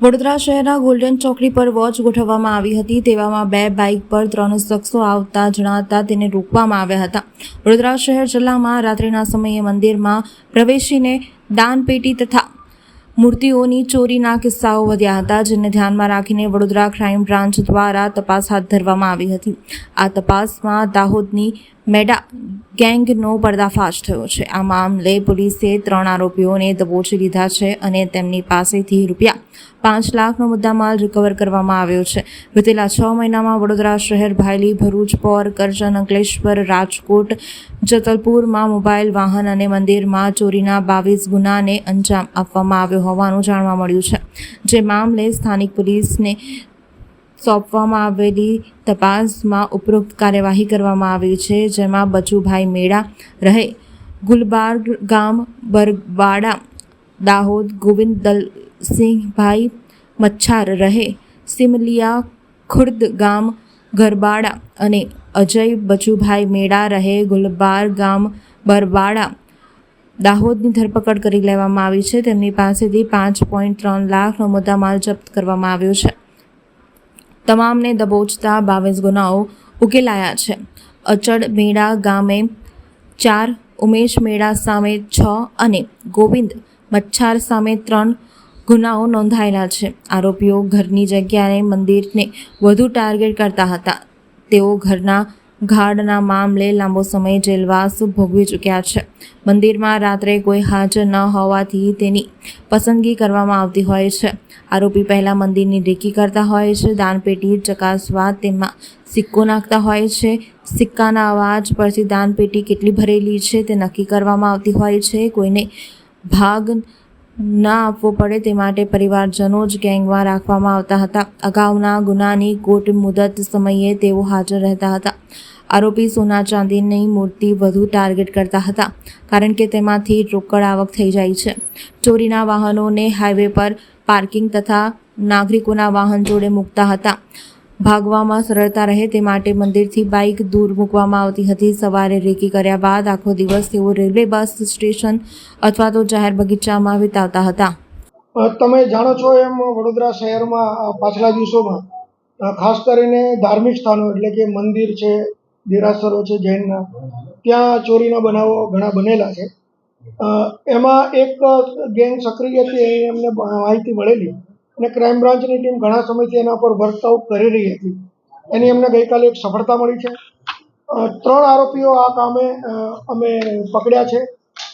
વડોદરા શહેરના ગોલ્ડન ચોકડી પર વોચ ગોઠવવામાં આવી હતી. તેવામાં બે બાઇક પર ત્રણ શખ્સો આવતા જણાતા તેને રોકવામાં આવ્યા હતા. વડોદરા શહેર જિલ્લામાં રાત્રિના સમયે મંદિરમાં પ્રવેશીને દાનપેટી તથા મૂર્તિઓની ચોરીના કિસ્સાઓ વધ્યા હતા, જેને ધ્યાનમાં રાખીને વડોદરા ક્રાઇમ બ્રાન્ચ દ્વારા તપાસ હાથ ધરવામાં આવી હતી. આ તપાસમાં દાહોદની મેડા ગેંગનો પર્દાફાશ થયો છે. આ મામલે પોલીસે ત્રણ આરોપીઓને દબોચી લીધા છે અને તેમની પાસેથી રૂપિયા પાંચ લાખનો મુદ્દામાલ રિકવર કરવામાં આવ્યો છે. વિતેલા છ મહિનામાં વડોદરા શહેર ભાયલી, ભરૂચ, પોર, કરજણ, અંકલેશ્વર, રાજકોટ, જતલપુરમાં મોબાઈલ વાહન અને મંદિરમાં ચોરીના બાવીસ ગુનાને અંજામ આપવામાં આવ્યો હોવાનું જાણવા મળ્યું છે. જે મામલે સ્થાનિક પોલીસને સોંપવામાં આવેલી તપાસમાં ઉપરોક્ત કાર્યવાહી કરવામાં આવી છે, જેમાં બચુભાઈ મેળા રહે, ગુલબાર્ગ ગામ બરવાડા દાહોદ ગોવિંદ દલસિંહભાઈ મચ્છાર રહે, સિમલિયા ખુર્દ ગામ, ગરબાડા અને અજય બચુભાઈ મેળા રહે ગુલબાર ગામ, બરવાડા, દાહોદની ધરપકડ કરી લેવામાં આવી છે. તેમની પાસેથી પાંચ પોઈન્ટ ત્રણ લાખનો મુદ્દામાલ જપ્ત કરવામાં આવ્યો છે. તમામને દબોચતા બાવીસ ગુનાઓ ઉકેલાયા છે. અચડ મેળા ગામે ચાર, ઉમેશ મેળા સામે છ અને ગોવિંદ મચ્છાર સામે ત્રણ ગુનાઓ નોંધાયેલા છે. આરોપીઓ ઘરની જગ્યાએ મંદિરને વધુ ટાર્ગેટ કરતા હતા. તેઓ ઘરના ગાર્ડના મામલે લાંબો સમય જેલવાસ ભોગવી ચૂક્યા છે. મંદિરમાં રાત્રે કોઈ હાજર ન હોવાથી તેની પસંદગી કરવામાં આવતી હોય છે. આરોપી પહેલાં મંદિરની રેકી કરતા હોય છે, દાનપેટી ચકાસવા તેમાં સિક્કો નાખતા હોય છે. સિક્કાના અવાજ પરથી દાનપેટી કેટલી ભરેલી છે તે નક્કી કરવામાં આવતી હોય છે. કોઈને ભાગ ના આપવો પડે તે માટે પરિવારજનો જ ગેંગમાં રાખવામાં આવતા હતા. અગાઉના ગુનાની કોર્ટ મુદત સમયે તેઓ હાજર રહેતા હતા. આરોપી સોના ચાંદીની મૂર્તિ વધુ ટાર્ગેટ કરતા હતા, કારણ કે તેમાંથી રોકડ આવક થઈ જાય છે. ચોરીના વાહનોને હાઈવે પર પાર્કિંગ તથા નાગરિકોના વાહન જોડે મૂકતા હતા. ભાગવામાં સરળતા રહે તે માટે મંદિરથી બાઇક દૂર મૂકવામાં આવતી હતી. સવારે રેકી કર્યા બાદ આખો દિવસ તેઓ રેલવે બસ સ્ટેશન અથવા તો જાહેર બગીચામાં વિતાવતા હતા. તમે જાણો છો એમ વડોદરા શહેરમાં પાછલા દિવસોમાં ખાસ કરીને ધાર્મિક સ્થાનો એટલે કે મંદિર છે, દેરાસરો છે, જૈનના, ત્યાં ચોરીના બનાવો ઘણા બનેલા છે. એમાં એક ગેંગ સક્રિય હતી એની અમને માહિતી મળેલી. અને ક્રાઇમ બ્રાન્ચની ટીમ ઘણા સમયથી એના પર વર્કઆઉટ કરી રહી હતી. એની અમને ગઈકાલે એક સફળતા મળી છે. ત્રણ આરોપીઓ આ કામે અમે પકડ્યા છે.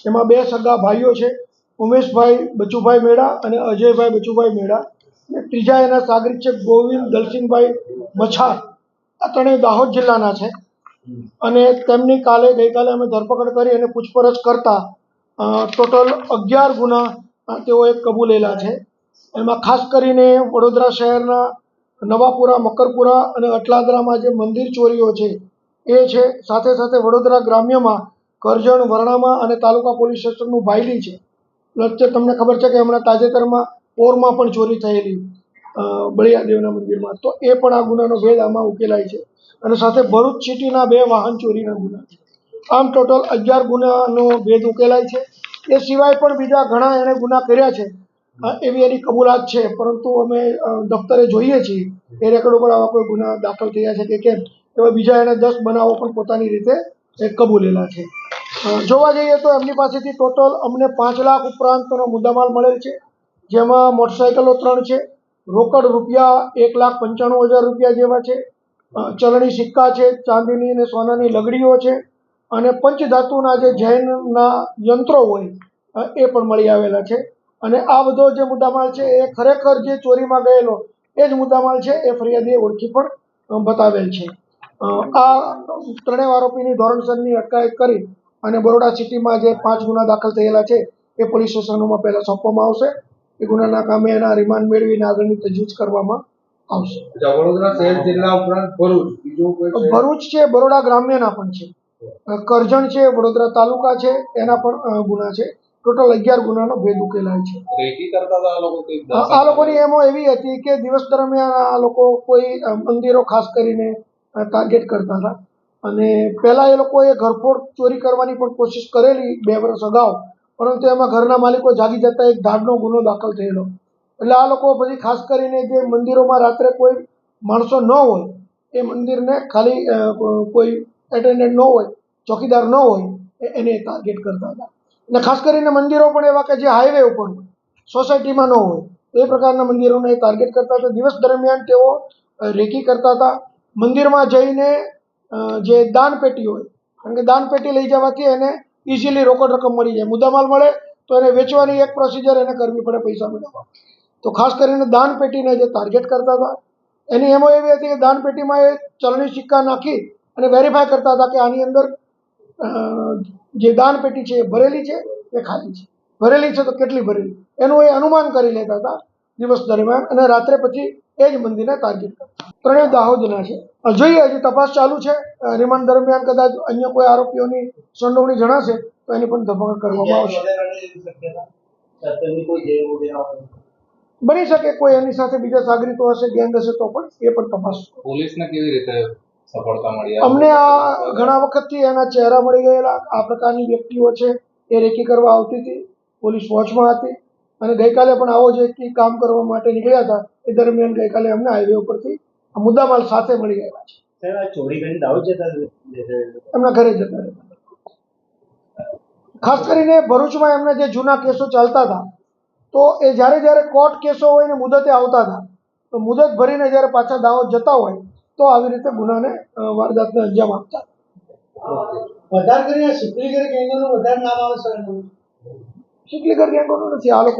એમાં બે સગા ભાઈઓ છે. ઉમેશભાઈ બચુભાઈ મેળા અને અજયભાઈ બચુભાઈ મેળા અને ત્રીજા એના સાગરિત છે, ગોવિંદ દલસિંહભાઈ મછાર. આ ત્રણેય દાહોદ જિલ્લાના છે. અને તેમની કાલે, ગઈકાલે અમે ધરપકડ કરી અને પૂછપરછ કરતા ટોટલ અગિયાર ગુના તેઓએ કબૂલેલા છે. એમાં ખાસ કરીને વડોદરા શહેરના નવાપુરા, મકરપુરા અને અટલાદરામાં જે મંદિર ચોરીઓ છે, એ છે. સાથે સાથે વડોદરા ગ્રામ્યમાં કરજણ, વરણામાં અને તાલુકા પોલીસ સ્ટેશનનું ભાયલી છે. વચ્ચે તમને ખબર છે કે હમણાં તાજેતરમાં પોરમાં પણ ચોરી થયેલી બળિયાદેવના મંદિરમાં. તો એ પણ આ ગુનાનો ભેદ આમાં ઉકેલાય છે. અને સાથે ભરૂચ સિટીના બે વાહન ચોરીના ગુના છે. આમ ટોટલ અગિયાર ગુનાનો ભેદ ઉકેલાય છે. એ સિવાય પણ બીજા ઘણા એણે ગુના કર્યા છે. એવી એની કબૂલાત છે, પરંતુ અમે દફતરે જોઈએ છીએ. એ રેકોર્ડ ઉપર આવા કોઈ ગુના દાખલ થયા છે કે કેમ? એવા બીજા એણે દસ બનાવો પણ પોતાની રીતે કબૂલેલા છે. જોવા જઈએ તો એમની પાસેથી ટોટલ અમને પાંચ લાખ ઉપરાંતનો મુદ્દામાલ મળેલ છે, જેમાં મોટરસાઇકલો ત્રણ છે, રોકડ રૂપિયા એક લાખ પંચાણું હજાર રૂપિયા જેવા છે ચલણી સિક્કા છે, ચાંદીની અને સોનાની લગડીઓ છે, અને પંચધાતુના જે જૈનના યંત્રો હોય એ પણ મળી આવેલા છે. અને આ બધો જે મુદ્દામાલ છે એ ખરેખર જે ચોરીમાં ગયેલો એ જ મુદ્દામાલ છે એ ફરિયાદીએ ઓળખી પણ બતાવેલ છે. આ ત્રણેય આરોપીની ધોરણસરની અટકાયત કરી અને બરોડા સિટીમાં જે પાંચ ગુના દાખલ થયેલા છે એ પોલીસ સ્ટેશનોમાં પહેલાં સોંપવામાં આવશે. એ ગુનાના કામે એના રિમાન્ડ મેળવીને આગળની તજવીજ કરવામાં આવશે. વડોદરા શહેર જિલ્લા ઉપરાંત ભરૂચ બીજું ભરૂચ છે બરોડા ગ્રામ્યના પણ છે. કરજણ છે વડોદરા તાલુકા છે એના પણ ગુના છે. ટોટલ અગિયાર ગુનાનો ભેદ ઉકેલાય છે. આ લોકોની એમો એવી હતી કે દિવસ દરમિયાન આ લોકો કોઈ મંદિરો ખાસ કરીને ટાર્ગેટ કરતા હતા. અને પહેલાં એ લોકોએ ઘરફોડ ચોરી કરવાની પણ કોશિશ કરેલી બે વર્ષ અગાઉ પરંતુ એમાં ઘરના માલિકો જાગી જતા એક ધાડનો ગુનો દાખલ થયેલો. એટલે આ લોકો પછી ખાસ કરીને જે મંદિરોમાં રાત્રે કોઈ માણસો ન હોય એ મંદિરને ખાલી કોઈ એટેન્ડન્ટ ન હોય ચોકીદાર ન હોય એને ટાર્ગેટ કરતા હતા. અને ખાસ કરીને મંદિરો પણ એવા કે જે હાઈવે ઉપર સોસાયટીમાં ન હોય, એ પ્રકારના મંદિરોને એ ટાર્ગેટ કરતા હતા. દિવસ દરમિયાન તેઓ રેકી કરતા હતા. મંદિરમાં જઈને જે દાન પેટી હોય, કારણ કે દાન પેટી લઈ જવાથી એને ઇઝીલી રોકડ રકમ મળી જાય. મુદ્દામાલ મળે તો એને વેચવાની એક પ્રોસિજર એને કરવી પડે પૈસા મેળવવા. તો ખાસ કરીને દાન પેટીને જે ટાર્ગેટ કરતા હતા, એની એમો એવી હતી કે દાન પેટીમાં એ ચલણી સિક્કા નાખી અને વેરીફાય કરતા હતા કે આની અંદર જે દાન પેટી છે એ ભરેલી છે કે ખાલી છે. ભરેલી છે તો કેટલી ભરેલી? એનું એ અનુમાન કરી લેતા હતા દિવસ દરમિયાન અને રાત્રે પછી એ જ મંદિરને ટાર્ગેટ કરતા. ત્રણેય દાહોદના છે. જોઈએ, હજી તપાસ ચાલુ છે. રિમાન્ડ દરમિયાન કદાચ અન્ય કોઈ આરોપીઓની સંડોવણી જણાશે, તો એની પણ ધરપકડ કરવામાં આવશે. બની શકે કોઈ એની સાથે બીજા સાગરીતો હશે, ગેંગ હશે તો પણ એ પણ તપાસ. પોલીસને કેવી રીતે સફળતા મળી અમને આ ઘણા વખતથી એના ચહેરા મળી ગયેલા. આ પ્રકારની વ્યક્તિઓ છે એ રેકી કરવા આવતી હતી પોલીસ વોચમાં હતી. અને ગઈકાલે પણ આવો જ એક કામ કરવા માટે નીકળ્યા હતા. એ દરમિયાન ગઈકાલે અમને હાઈવે ઉપરથી આ મુદ્દામાલ સાથે મળી ગયેલા છે. ચોરી કરીને દાહોદ જતા એમના ઘરે જતા ખાસ કરીને ભરૂચમાં એમના જે જૂના કેસો ચાલતા હતા તો એ જ્યારે જ્યારે કોર્ટ કેસો હોય ને મુદતે આવતા હતા તો મુદત ભરીને જ્યારે પાછા દાવો જતા હોય તો આવી રીતે ગુનાને વારદાતને અંજામ આપતા. વધારે કરીને શુક્લીગર ગેંગોનું વધારે નામ આવે છે શુક્લીગર ગેંગોનું નથી આ લોકો